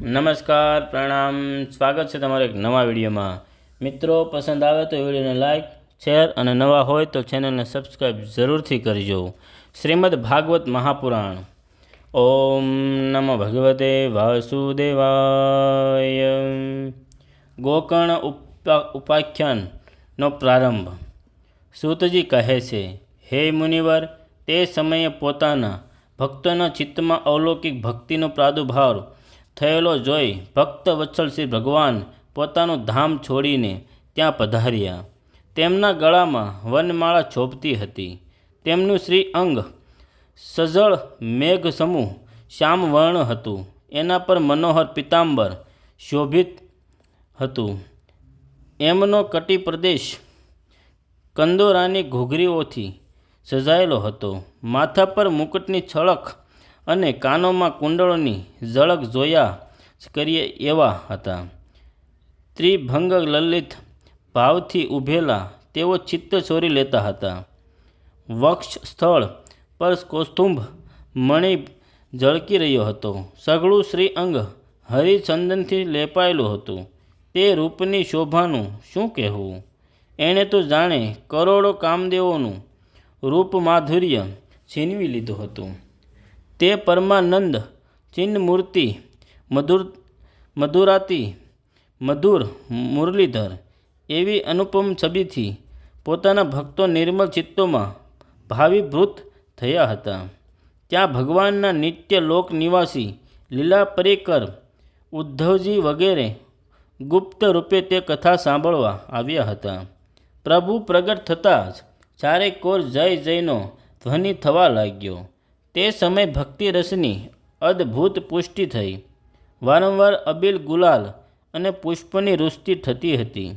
નમસ્કાર, પ્રણામ. સ્વાગત છે તમારા એક નવા વિડીયોમાં. મિત્રો, પસંદ આવે તો વિડીયોને લાઇક શેર અને નવા હોય તો ચેનલને સબસ્ક્રાઈબ જરૂરથી કરજો. શ્રીમદ ભાગવત મહાપુરાણ. ઓમ નમ ભગવતે વાસુદેવાય. ગોકર્ણ ઉપા, ઉપાખ્યાનનો પ્રારંભ. સૂતજી કહે છે, હે મુનિવર, તે સમયે પોતાના ભક્તોના ચિત્તમાં અવલૌકિક ભક્તિનો પ્રાદુર્ભાવ થયેલો જોઈ ભક્ત વત્સલ શ્રી ભગવાન પોતાનું ધામ છોડીને ત્યાં પધાર્યા. તેમના ગળામાં વનમાળા છોપતી હતી. તેમનું શ્રી અંગ સજળ મેઘ સમૂહ શ્યામવર્ણ હતું. એના પર મનોહર પિતાંબર શોભિત હતું. એમનો કટી પ્રદેશ કંદોરાની ઘૂઘરીઓથી સજાયેલો હતો. માથા પર મુકુટની છળક અને કાનોમાં કુંડળોની ઝળક જોયા કરીએ એવા હતા. ત્રિભંગ લલિત ભાવથી ઊભેલા તેઓ ચિત્ત ચોરી લેતા હતા. વક્ષ સ્થળ પર કૌસ્તુંભ મણિ ઝળકી રહ્યો હતો. સઘળું શ્રી અંગ હરિચંદનથી લેપાયેલું હતું. તે રૂપની શોભાનું શું કહેવું? એણે તો જાણે કરોડો કામદેવોનું રૂપ માધુર્ય છીનવી લીધું હતું. તે પરમાનંદ, ચિન્નમૂર્તિ, મધુર, મધુરાતી, મધુર, મુરલીધર એવી અનુપમ છબીથી પોતાના ભક્તો નિર્મલ ચિત્તોમાં ભાવિભૂત થયા હતા. ત્યાં ભગવાનના નિત્ય લોક નિવાસી લીલા પરિકર, ઉદ્ધવજી વગેરે ગુપ્ત રૂપે તે કથા સાંભળવા આવ્યા હતા. પ્રભુ પ્રગટ થતાં જ ચારે કોર જય જયનો ધ્વનિ થવા લાગ્યો. તે સમય ભક્તિ રસની અદ્ભુત પુષ્ટિ થઈ. વારંવાર અબિલ ગુલાલ અને પુષ્પની રુષ્ટિ થતી હતી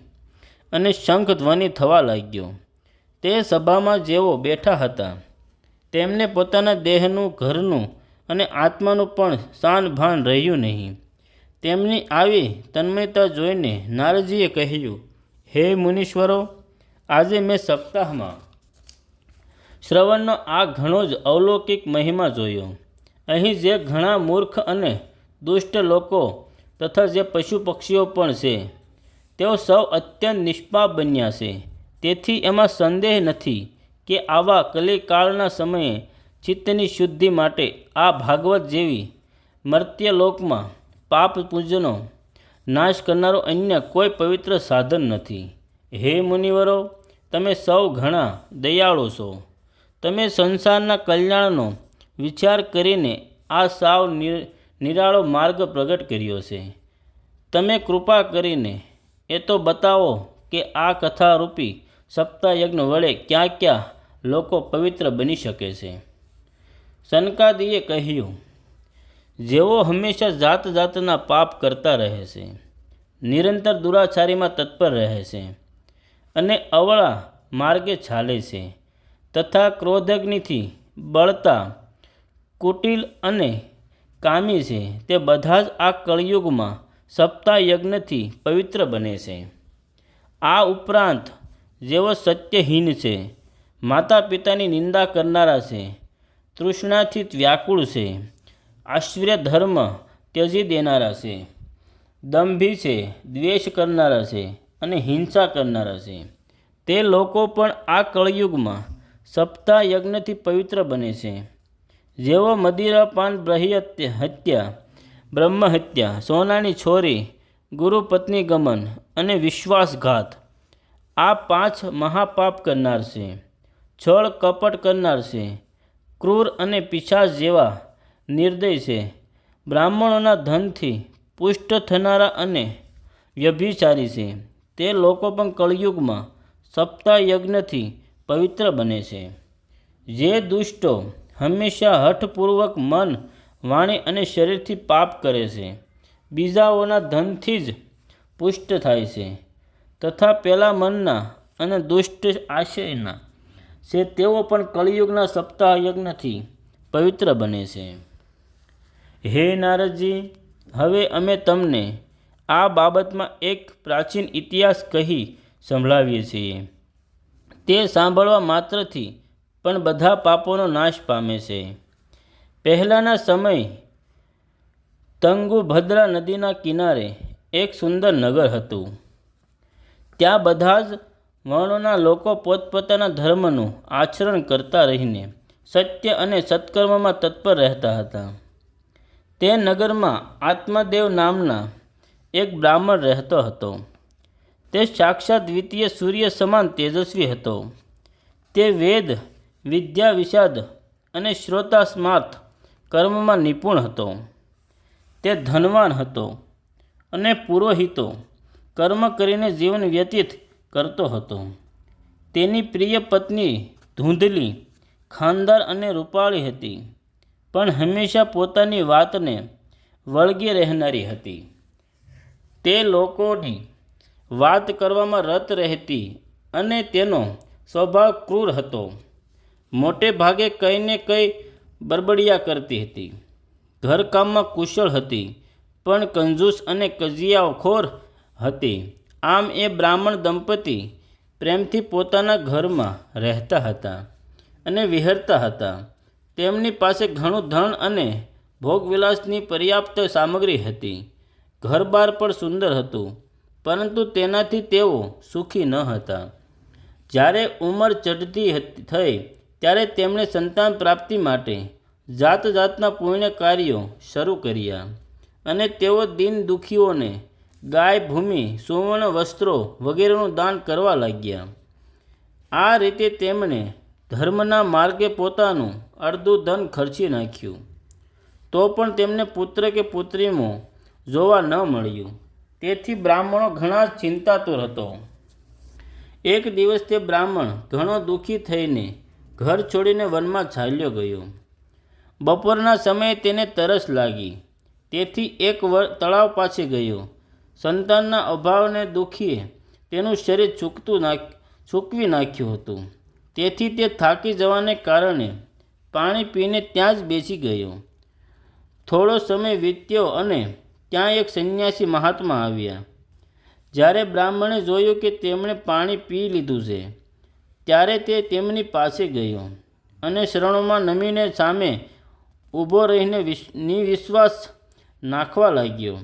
અને શંખ ધ્વનિ થવા લાગ્યો. તે સભામાં જેઓ બેઠા હતા, તેમને પોતાના દેહનું, ઘરનું અને આત્માનું પણ શાન ભાન રહ્યું નહીં. તેમની આવી તન્મયતા જોઈને નારજીએ કહ્યું, હે મુનીશ્વરો, આજે મેં સપ્તાહમાં શ્રવણનો આ ઘણો જ અવલૌકિક મહિમા જોયો. અહીં જે ઘણા મૂર્ખ અને દુષ્ટ લોકો તથા જે પશુ પક્ષીઓ પણ છે, તેઓ સૌ અત્યંત નિષ્પાપ બન્યા છે. તેથી એમાં સંદેહ નથી કે આવા કલિકાળના સમયે ચિત્તની શુદ્ધિ માટે આ ભાગવત જેવી મર્ત્યલોકમાં પાપ પૂજનો નાશ કરનારો અન્ય કોઈ પવિત્ર સાધન નથી. હે મુનિવરો, તમે સૌ ઘણા દયાળુ છો. તમે સંસારના કલ્યાણનો વિચાર કરીને આ સાવ નિરાળો માર્ગ પ્રગટ કર્યો છે. તમે કૃપા કરીને એ તો બતાવો કે આ કથારૂપી સપ્તાહયજ્ઞ વડે ક્યાં ક્યાં લોકો પવિત્ર બની શકે છે. સનકાદીએ કહ્યું, જેઓ હંમેશા જાત જાતના પાપ કરતા રહે છે, નિરંતર દુરાચારીમાં તત્પર રહે છે અને અવળા માર્ગે ચાલે છે. તથા ક્રોધગ્નિથી બળતા, કુટિલ અને કામી છે. તે બધા જ આ કળિયુગમાં સપ્તાહ યજ્ઞથી પવિત્ર બને છે. આ ઉપરાંત જેઓ સત્યહીન છે માતા પિતાની નિંદા કરનારા છે, તૃષ્ણાથી વ્યાકુળ છે આશ્ચર્ય ધર્મ ત્યજી દેનારા છે, દંભી છે, દ્વેષ કરનારા છે અને હિંસા કરનારા છે. તે લોકો પણ આ કળયુગમાં સપ્તાહ યજ્ઞથી પવિત્ર બને છે. જેઓ મદિરાપાન બ્રહ્ય હત્યા બ્રહ્મ હત્યા સોનાની છોરી, ગુરુપત્ની ગમન અને વિશ્વાસઘાત, આ પાંચ મહાપાપ કરનાર છે. છળ કપટ કરનાર છે. ક્રૂર અને પિશાચ જેવા નિર્દય છે. બ્રાહ્મણોના ધનથી પુષ્ટ થનારા અને વ્યભિચારી છે. તે લોકો પણ કળયુગમાં સપ્તાહ યજ્ઞથી પવિત્ર બને છે. જે દુષ્ટો હંમેશા હઠપૂર્વક મન, વાણી અને શરીરથી પાપ કરે છે, બીજાઓના ધનથી જ પુષ્ટ થાય છે. તથા પેલા મનના અને દુષ્ટ આશયના છે તેઓ પણ કળિયુગના સપ્તાહ યજ્ઞથી પવિત્ર બને છે. હે નારદજી, હવે અમે તમને આ બાબતમાં એક પ્રાચીન ઇતિહાસ કહી સંભળાવીએ છીએ. તે સાંભળવા માત્રથી પણ બધા પાપોનો નાશ પામે છે. પહેલાંના સમય તંગુભદ્રા નદીના કિનારે એક સુંદર નગર હતું. ત્યાં બધા જ વર્ણોના લોકો પોતપોતાના ધર્મનું આચરણ કરતા રહીને સત્ય અને સત્કર્મમાં તત્પર રહેતા હતા. તે નગરમાં આત્મદેવ નામના એક બ્રાહ્મણ રહેતો હતો. તે સાક્ષાત દ્વિતીય સૂર્ય સમાન તેજસ્વી હતો. તે વેદ, વિદ્યા વિષાદ અને શ્રોતા સ્માર્થ કર્મમાં નિપુણ હતો. તે ધનવાન હતો અને પુરોહિતો કર્મ કરીને જીવન વ્યતીત કરતો હતો. તેની પ્રિય પત્ની ધૂંધલી, ખાનદાર અને રૂપાળી હતી, પણ હંમેશા પોતાની વાતને વળગી રહેનારી હતી. તે લોકોની વાત કરવામાં રત રહેતી અને તેનો સ્વભાવ ક્રૂર હતો. મોટે ભાગે કંઈને કંઈ બરબડિયા કરતી હતી. ઘરકામમાં કુશળ હતી, પણ કંજૂસ અને કજિયાખોર હતી. આમ એ બ્રાહ્મણ દંપતી પ્રેમથી પોતાના ઘરમાં રહેતા હતા અને વિહરતા હતા. તેમની પાસે ઘણું ધન અને ભોગવિલાસની પર્યાપ્ત સામગ્રી હતી. ઘર બાર પણ સુંદર હતું. પરંતુ તેનાથી તેઓ સુખી ન હતા. જ્યારે ઉંમર ચઢતી થઈ, ત્યારે તેમણે સંતાન પ્રાપ્તિ માટે જાત જાતના પુણ્ય કાર્યો શરૂ કર્યા અને તેઓ દીન દુખીઓને ગાય, ભૂમિ, સુવર્ણ વસ્ત્રો વગેરેનું દાન કરવા લાગ્યા. આ રીતે તેમણે ધર્મના માર્ગે પોતાનું અડધું ધન ખર્ચી નાખ્યું. તો પણ તેમને પુત્ર કે પુત્રીમાં જોવા ન મળ્યું. તેથી બ્રાહ્મણો ઘણા ચિંતાતુર હતો. એક દિવસ તે બ્રાહ્મણ ઘણો દુઃખી થઈને ઘર છોડીને વનમાં ચાલ્યો ગયો. બપોરના સમયે તેને તરસ લાગી. તેથી એક વ- તળાવ પાસે ગયો. સંતાનના અભાવને દુઃખીએ તેનું શરીર ચૂકતું નાખ ચૂકવી નાખ્યું હતું. તેથી તે થાકી જવાને કારણે પાણી પીને ત્યાં જ બેસી ગયો. થોડો સમય વીત્યો અને ત્યાં એક સંન્યાસી મહાત્મા આવ્યા. જ્યારે બ્રાહ્મણે જોયું કે તેમણે પાણી પી લીધું છે, ત્યારે તે તેમની પાસે ગયો અને શરણોમાં નમીને સામે ઊભો રહીને વિશ, નિવિશ્વાસ નાખવા લાગ્યો.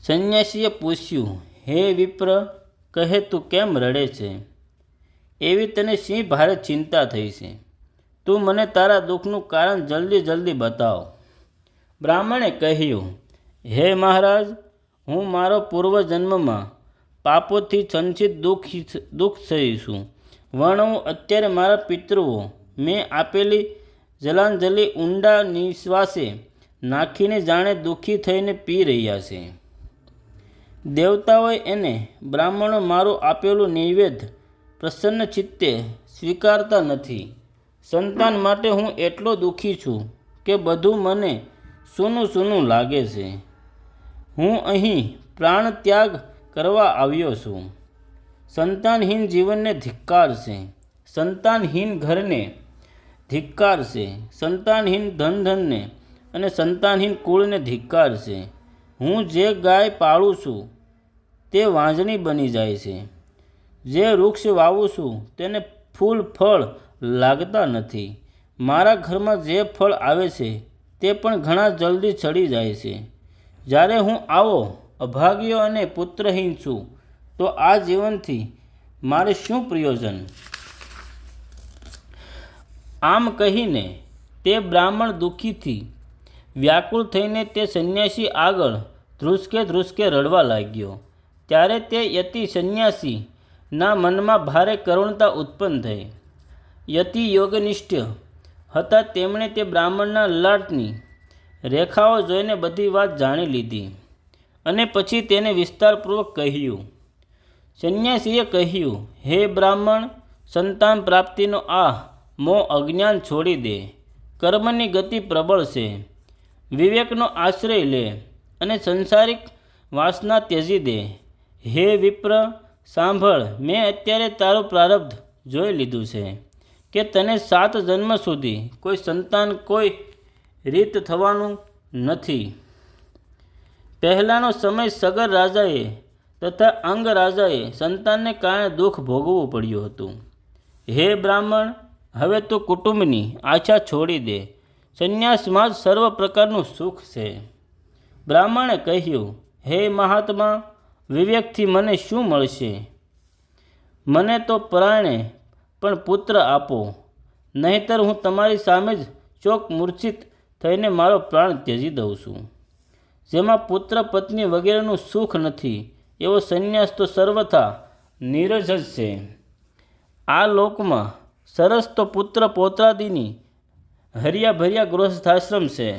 સંન્યાસીએ પૂછ્યું, હે વિપ્ર, કહે તું કેમ રડે છે? એવી તને સિંહ ભારે ચિંતા થઈ છે? તું મને તારા દુઃખનું કારણ જલ્દી જલ્દી બતાવ. બ્રાહ્મણે કહ્યું, હે મહારાજ, હું મારો પૂર્વજન્મમાં પાપોથી સંચિત દુઃખ દુઃખ થઈ છું. વર્ણવું અત્યારે મારા પિતૃઓ. મેં આપેલી જલાંજલિ ઊંડા નિશ્વાસે નાખીને જાણે દુઃખી થઈને પી રહ્યા છે. દેવતાઓએ એને બ્રાહ્મણો મારું આપેલું નૈવેદ્ય પ્રસન્ન ચિત્તે સ્વીકારતા નથી. સંતાન માટે હું એટલો દુઃખી છું કે બધું મને સૂનું સૂનું લાગે છે. હું અહીં પ્રાણ ત્યાગ કરવા આવ્યો છું. સંતાનહીન જીવનને ધિક્કાર છે. સંતાનહીન ઘરને ધિક્કાર છે. સંતાનહીન ધન ધનને અને સંતાનહીન કુળને ધિક્કાર છે. હું જે ગાય પાળું છું, તે વાંજણી બની જાય છે. જે વૃક્ષ વાવું છું, તેને ફૂલ ફળ લાગતા નથી. મારા ઘરમાં જે ફળ આવે છે તે પણ ઘણા જલ્દી ચડી જાય છે. જ્યારે હું આવો અભાગ્યો અને પુત્રહીન છું, તો આ જીવનથી મારે શું પ્રયોજન? આમ કહીને તે બ્રાહ્મણ દુઃખીથી વ્યાકુળ થઈને તે સંન્યાસી આગળ ધ્રુસકે ધ્રુસકે રડવા લાગ્યો. ત્યારે તે યતિ સંન્યાસીના મનમાં ભારે કરુણતા ઉત્પન્ન થઈ. યતિ યોગનિષ્ઠ હતા, તેમણે તે બ્રાહ્મણના લલાટની રેખાઓ જોઈને બધી વાત જાણી લીધી અને પછી તેને વિસ્તારપૂર્વક કહ્યું, સંન્યાસીએ કહ્યું, હે બ્રાહ્મણ, સંતાન પ્રાપ્તિનો આ મોહ અજ્ઞાન છોડી દે. કર્મની ગતિ પ્રબળ છે. વિવેકનો આશ્રય લે અને સંસારિક વાસના ત્યજી દે. હે વિપ્ર, સાંભળ, મેં અત્યારે તારું પ્રારબ્ધ જોઈ લીધું છે. કે તને સાત જન્મ સુધી કોઈ સંતાન, કોઈ રીત થવાનું નથી. પહેલાંનો સમય સગર રાજાએ તથા અંગ રાજાએ સંતાનને કારણે દુઃખ ભોગવવું પડ્યું હતું. હે બ્રાહ્મણ, હવે તો કુટુંબની આશા છોડી દે. સંન્યાસમાં જ સર્વ પ્રકારનું સુખ છે. બ્રાહ્મણે કહ્યું, હે મહાત્મા, વિવેકથી મને શું મળશે? મને તો પ્રાણે પણ પુત્ર આપો. નહીંતર હું તમારી સામે જ ચોક મૂર્છિત થઈને મારો પ્રાણ ત્યજી દઉં છું. જેમાં પુત્ર પત્ની વગેરેનું સુખ નથી, એવો સંન્યાસ તો સર્વથા નીરજ જ છે. આ લોકમાં સરસ તો પુત્ર પૌત્રાદિની હરિયા ભર્યા ગૃહસ્થાશ્રમ છે.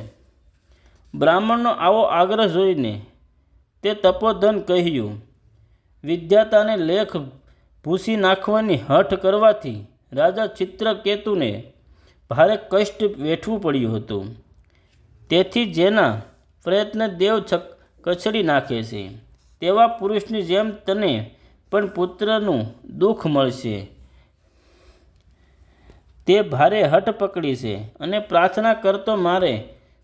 બ્રાહ્મણનો આવો આગ્રહ જોઈને તે તપોધન કહ્યું, વિદ્યાતાને લેખ ભૂસી નાખવાની હઠ કરવાથી રાજા ચિત્રકેતુને ભારે કષ્ટ વેઠવું પડ્યું હતું. તેથી જેના પ્રયત્ન દેવ છક કચડી નાખે છે, તેવા પુરુષની જેમ તને પણ પુત્રનું દુઃખ મળશે. તે ભારે હઠ પકડી છે અને પ્રાર્થના કરતો મારે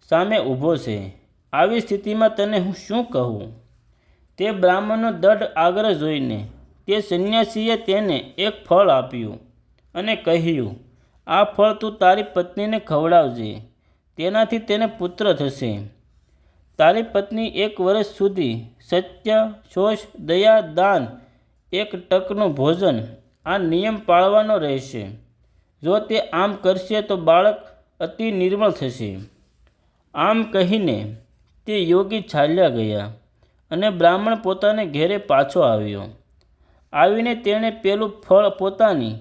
સામે ઊભો છે. આવી સ્થિતિમાં તને હું શું કહું? તે બ્રાહ્મણનો દઢ આગ્રહ જોઈને તે સંન્યાસીએ તેને એક ફળ આપ્યું અને કહ્યું, આ ફળ તું તારી પત્નીને ખવડાવજે, તેનાથી તેને પુત્ર થશે. તારી પત્ની એક વર્ષ સુધી સત્ય શોષ દયા, દાન, એક ટકનું ભોજન આ નિયમ પાળવાનો રહેશે. જો તે આમ કરશે તો બાળક અતિ નિર્મળ થશે. આમ કહીને તે યોગી ચાલ્યા ગયા અને બ્રાહ્મણ પોતાને ઘેરે પાછો આવ્યો. આવીને તેણે પેલું ફળ પોતાની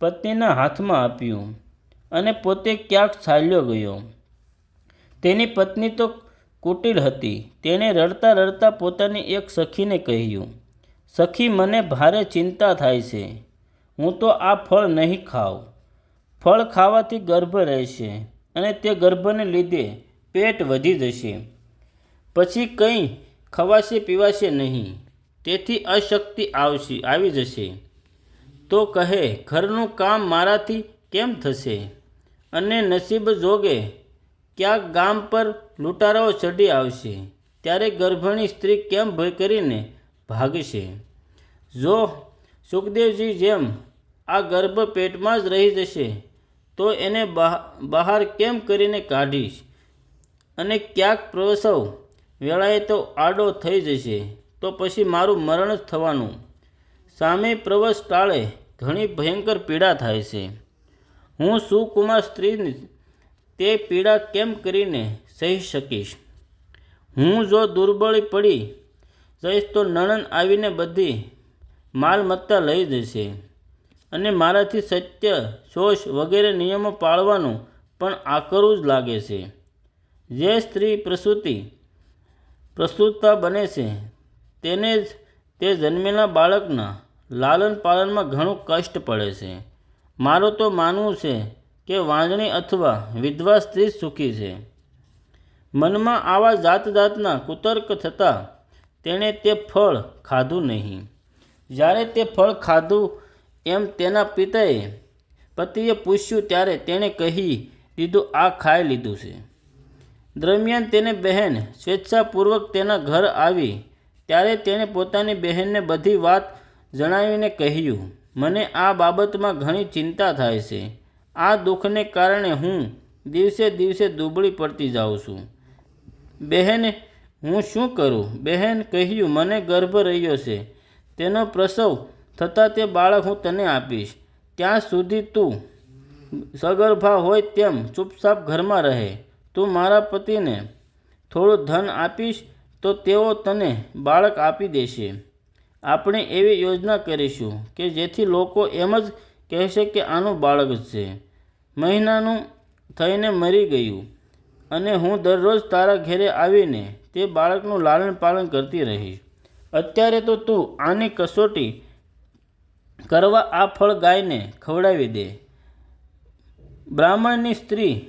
પત્નીના હાથમાં આપ્યું અને પોતે ક્યાંક ચાલ્યો ગયો. તેની પત્ની તો કુટિલ હતી. તેણે રડતા રડતા પોતાની એક સખીને કહ્યું, સખી, મને ભારે ચિંતા થાય છે. હું તો આ ફળ નહીં ખાઉં. ફળ ખાવાથી ગર્ભ રહેશે અને તે ગર્ભને લીધે પેટ વધી જશે. પછી કંઈ ખવાશે પીવાશે નહીં. તેથી અશક્તિ આવશે, આવી જશે. તો કહે, ઘરનું કામ મારાથી કેમ થશે? અને નસીબ જોગે, ક્યાંક ગામ પર લૂંટારાઓ ચઢી આવશે. ત્યારે ગર્ભણી સ્ત્રી કેમ ભય કરીને ભાગશે? જો સુખદેવજી જેમ આ ગર્ભ પેટમાં જ રહી જશે, તો એને બહા- બહાર કેમ કરીને કાઢીશ? અને ક્યાંક પ્રસવ વેળાએ તો આડો થઈ જશે. તો પછી મારું મરણ જ થવાનું. સામે પ્રવસ ટાળે ઘણી ભયંકર પીડા થાય છે. હું સુકુમાર સ્ત્રીની તે પીડા કેમ કરીને સહી શકીશ? હું જો દુર્બળી પડી જઈશ તો નણંદ આવીને બધી માલમત્તા લઈ જશે અને મારાથી સત્ય, શોષ વગેરે નિયમો પાળવાનું પણ આકરવું જ લાગે છે. જે સ્ત્રી પ્રસૂતિ પ્રસ્તુતતા બને છે તેને જ તે જન્મેલા બાળકના લાલન પાલનમાં ઘણું કષ્ટ પડે છે. મારું તો માનવું છે કે વાંજણી અથવા વિધવા સ્ત્રી સુખી છે. મનમાં આવા જાત જાતના કુતર્ક થતાં તેણે તે ફળ ખાધું નહીં. જ્યારે તે ફળ ખાધું એમ તેના પિતાએ પતિએ પૂછ્યું ત્યારે તેણે કહી દીધું, આ ખાઈ લીધું છે. દરમિયાન તેને બહેન સ્વેચ્છાપૂર્વક તેના ઘર આવી ત્યારે તેણે પોતાની બહેનને બધી વાત જણાવીને કહ્યું, મને આ બાબતમાં ઘણી ચિંતા થાય છે. આ દુઃખને કારણે હું દિવસે દિવસે દુબળી પડતી જાઉં છું. બહેન, હું શું કરું? બહેન કહ્યું, મને ગર્ભ રહ્યો છે. તેનો પ્રસવ થતાં તે બાળક હું તને આપીશ. ત્યાં સુધી તું સગર્ભા હોય તેમ ચૂપચાપ ઘરમાં રહે. તું મારા પતિને થોડું ધન આપીશ તો તેઓ તને બાળક આપી દેશે. આપણે એવી યોજના કરીશું કે જેથી લોકો એમ જ કહેશે કે આનું બાળક જ છે. મહિનાનું થઈને મરી ગયું અને હું દરરોજ તારા ઘેરે આવીને તે બાળકનું લાલન પાલન કરતી રહીશ. અત્યારે તો તું આની કસોટી કરવા આ ફળ ગાયને ખવડાવી દે. બ્રાહ્મણની સ્ત્રી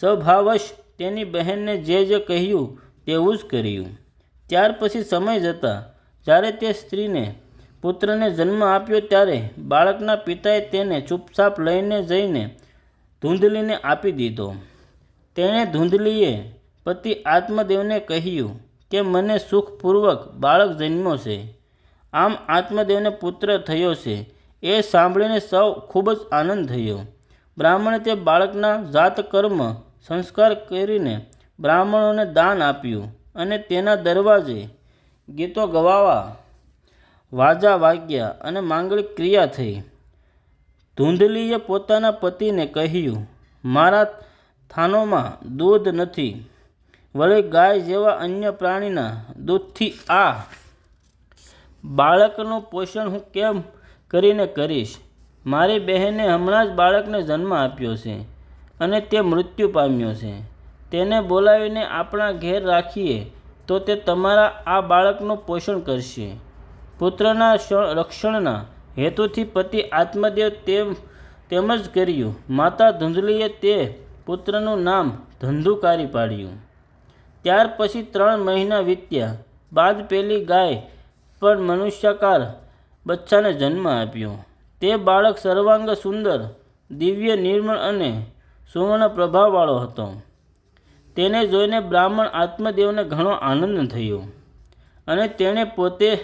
સ્વભાવશ તેની બહેનને જે જે કહ્યું તેવું જ કર્યું. ત્યાર પછી સમય જતાં, જ્યારે તે સ્ત્રીને, પુત્રને જન્મ આપ્યો ત્યારે બાળકના પિતાએ તેને ચૂપચાપ લઈને જઈને ધૂંધલીને આપી દીધો. તેણે ધૂંધલીએ પતિ આત્મદેવને કહ્યું કે, મને સુખપૂર્વક બાળક જન્મ્યો છે. આમ આત્મદેવને પુત્ર થયો છે. એ સાંભળીને સૌ ખૂબ જ આનંદ થયો. બ્રાહ્મણે તે બાળકના જાત કર્મ સંસ્કાર કરીને બ્રાહ્મણોને દાન આપ્યું. અને તેના દરવાજે ગીતો ગવાવા, વાજા વાગ્યા અને માંગલિક ક્રિયા થઈ. ધૂંધલીએ પોતાના પતિને કહ્યું, મારા થાનોમાં દૂધ નથી. વળી ગાય જેવા અન્ય પ્રાણીના દૂધથી આ બાળકનું પોષણ હું કેમ કરીને કરીશ? મારી બહેને હમણાં જ બાળકને જન્મ આપ્યો છે અને તે મૃત્યુ પામ્યો છે. તેને બોલાવીને આપણા ઘેર રાખીએ, તો તે તમારા આ બાળકનું પોષણ કરશે. પુત્રના રક્ષણના હેતુથી પતિ આત્મદેવ તેમ તેમ જ કર્યું. માતા ધુંધલીએ તે પુત્રનું નામ ધંધુકારી પાડ્યું. ત્યાર પછી ત્રણ મહિના વીત્યા. બાદ પેલી ગાય પણ મનુષ્યાકાર બચ્ચાને જન્મ આપ્યો. તે બાળક સર્વાંગ સુંદર દિવ્ય નિર્મળ અને સુવર્ણ પ્રભાવવાળો હતો. તેને જોઈને બ્રાહ્મણ આત્મદેવને ઘણો આનંદ થયો અને તેણે પોતે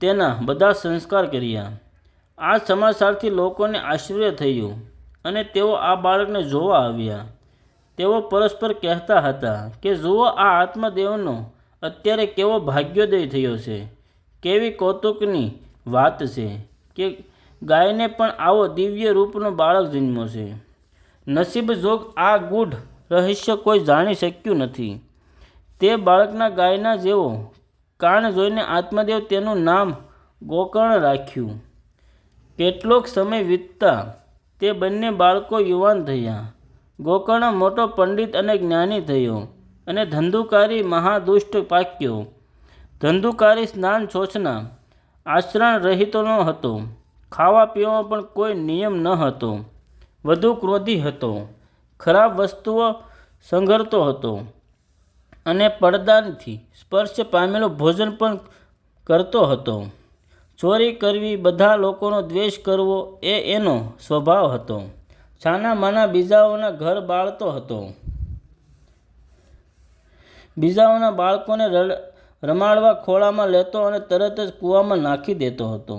તેના બધા સંસ્કાર કર્યા. આ સમાચારથી લોકોને આશ્ચર્ય થયું અને તેઓ આ બાળકને જોવા આવ્યા. તેઓ પરસ્પર કહેતા હતા કે, જુઓ, આ આત્મદેવનો અત્યારે કેવો ભાગ્યોદય થયો છે. કેવી કૌતુકની વાત છે કે ગાયને પણ આવો દિવ્ય રૂપનો બાળક જન્મ્યો છે. નસીબ જોગ આ ગૂઢ રહસ્ય કોઈ જાણી શક્યું નથી. તે બાળકના ગાયના જેવો કાન જોઈને આત્મદેવ તેનું નામ ગોકર્ણ રાખ્યું. કેટલોક સમય વીતતા તે બંને બાળકો યુવાન થયા. ગોકર્ણ મોટો પંડિત અને જ્ઞાની થયો અને ધંધુકારી મહાદુષ્ટ પાક્યો. ધંધુકારી સ્નાન શોચના આચરણ રહિતોનો હતો. ખાવા પીવામાં પણ કોઈ નિયમ ન હતો. વધુ ક્રોધી હતો. ખરાબ વસ્તુઓ સંઘરતો હતો અને પડદાથી સ્પર્શ પામેલું ભોજન પણ કરતો હતો. ચોરી કરવી બધા લોકોનો દ્વેષ કરવો એ એનો સ્વભાવ હતો. છાના માના બીજાઓના ઘર બાળતો હતો. બીજાઓના બાળકોને રમાડવા ખોળામાં લેતો અને તરત જ કૂવામાં નાખી દેતો હતો.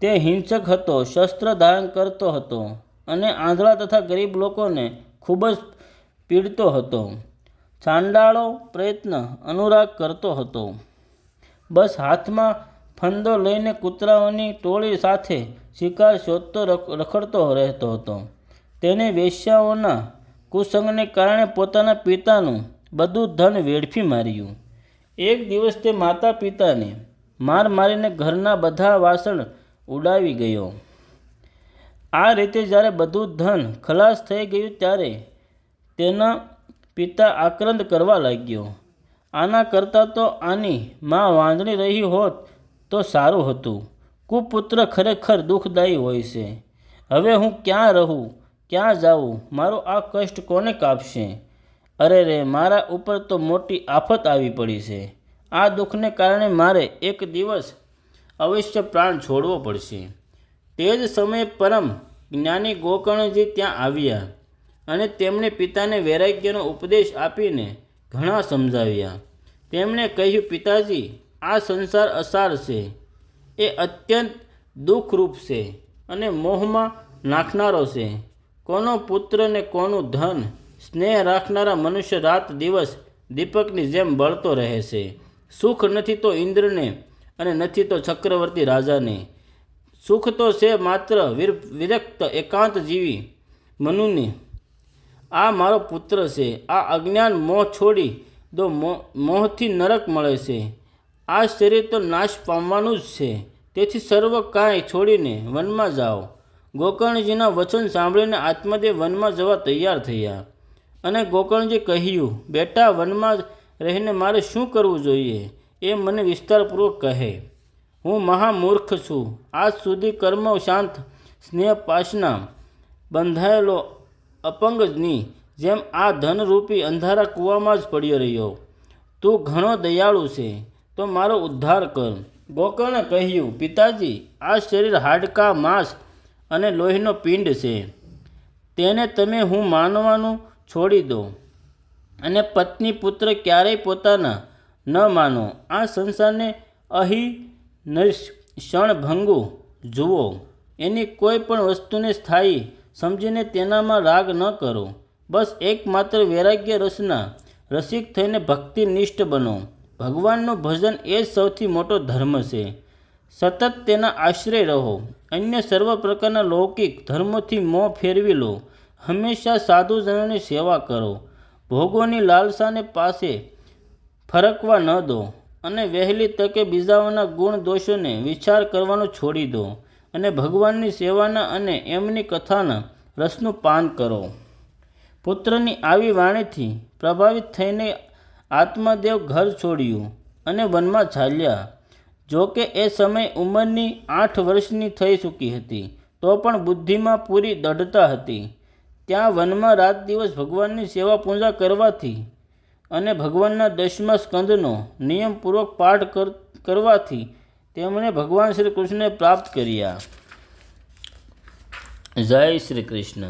તે હિંસક હતો, શસ્ત્ર ધારણ કરતો હતો અને આંધળા તથા ગરીબ લોકોને ખૂબ જ પીડતો હતો. ચાંડાળો પ્રયત્ન અનુરાગ કરતો હતો. બસ હાથમાં ફંદો લઈને કૂતરાઓની ટોળી સાથે શિકાર શોધતો રખ- રખડતો રહેતો હતો. તેને વેશ્યાઓના કુસંગને કારણે પોતાના પિતાનું બધું ધન વેડફી માર્યું. એક દિવસ તે માતા પિતાને માર મારીને ઘરના બધા વાસણ ઉડાવી ગયો. આ રીતે જ્યારે બધું ધન ખલાસ થઈ ગયું ત્યારે તેના પિતા આક્રંદ કરવા લાગ્યો. આના કરતાં તો આની માં વાંધણી રહી હોત તો સારું હતું. કુપુત્ર ખરેખર દુઃખદાયી હોય છે. હવે હું ક્યાં રહું? ક્યાં જાઉં? મારું આ કષ્ટ કોને કાપશે? અરે રે, મારા ઉપર તો મોટી આફત આવી પડી છે. આ દુઃખને કારણે મારે એક દિવસ અવશ્ય પ્રાણ છોડવો પડશે. તે જ સમયે પરમ જ્ઞાની ગોકર્ણજી ત્યાં આવ્યા અને તેમણે પિતાને વૈરાગ્યનો ઉપદેશ આપીને ઘણા સમજાવ્યા. તેમણે કહ્યું, પિતાજી, આ સંસાર અસાર છે. એ અત્યંત દુઃખરૂપ છે અને મોહમાં નાખનારો છે. કોનો પુત્ર ને કોનું ધન સ્નેહ રાખનારા મનુષ્ય રાત દિવસ દીપકની જેમ બળતો રહે છે. સુખ નથી તો ઇન્દ્રને અને નથી તો ચક્રવર્તી રાજાને. સુખ તો છે માત્ર વિર વિરક્ત એકાંત જીવી મનુને. આ મારો પુત્ર છે. આ અજ્ઞાન મોહ છોડી દો મોહ મોહથી નરક મળે છે. આ શરીર તો નાશ પામવાનું જ છે. તેથી સર્વ કાંઈ છોડીને વનમાં જાઓ. ગોકર્ણજીના વચન સાંભળીને આત્મદેવ વનમાં જવા તૈયાર થયા. અને ગોકર્ણજી કહ્યું, બેટા, વનમાં રહીને મારે શું કરવું જોઈએ? એ મને વિસ્તારપૂર્વક કહે. હું મહામૂર્ખ છું. આજ સુધી કર્મ શાંત સ્નેહ પાસના બંધાયેલો અપંગની જેમ આ ધનરૂપી અંધારા કૂવામાં જ પડ્યો રહ્યો. તું ઘણો દયાળુ છે, તો મારો ઉદ્ધાર કર. ગોકર્ણે કહ્યું, પિતાજી, આ શરીર હાડકા, માંસ અને લોહીનો પિંડ છે. તેને તમે હું માનવાનું છોડી દો અને પત્ની પુત્ર ક્યારેય પોતાના ન માનો. આ સંસારને અહીં ક્ષણભંગુ જુઓ, એની કોઈ પણ વસ્તુને સ્થાયી સમજીને તેનામાં રાગ ન કરો. બસ એકમાત્ર વૈરાગ્ય રસના, રસિક થઈને ભક્તિનિષ્ઠ બનો. ભગવાનનું ભજન એ જ સૌથી મોટો ધર્મ છે. સતત તેના આશ્રય રહો. અન્ય સર્વ પ્રકારના લૌકિક ધર્મોથી મોં ફેરવી લો. હંમેશા સાધુજનોની સેવા કરો. ભોગોની લાલસાને પાસે ફરકવા ન દો. અને વહેલી તકે બીજાઓના ગુણ દોષોને વિચાર કરવાનો છોડી દો અને ભગવાનની સેવાના અને એમની કથાના રસનું પાન કરો. પુત્રની આવી વાણીથી પ્રભાવિત થઈને આત્માદેવ ઘર છોડ્યું અને વનમાં ચાલ્યા. જો કે એ સમય ઉંમરની આઠ વર્ષની થઈ ચૂકી હતી, તો પણ બુદ્ધિમાં પૂરી દઢતા હતી. ત્યાં વનમાં રાત દિવસ ભગવાનની સેવા પૂજા કરવાથી અને ભગવાનના દસમા સ્કંદનો નિયમપૂર્વક પાઠ કર, કરવાથી તેમણે ભગવાન શ્રી કૃષ્ણને પ્રાપ્ત કર્યા. જય શ્રી કૃષ્ણ.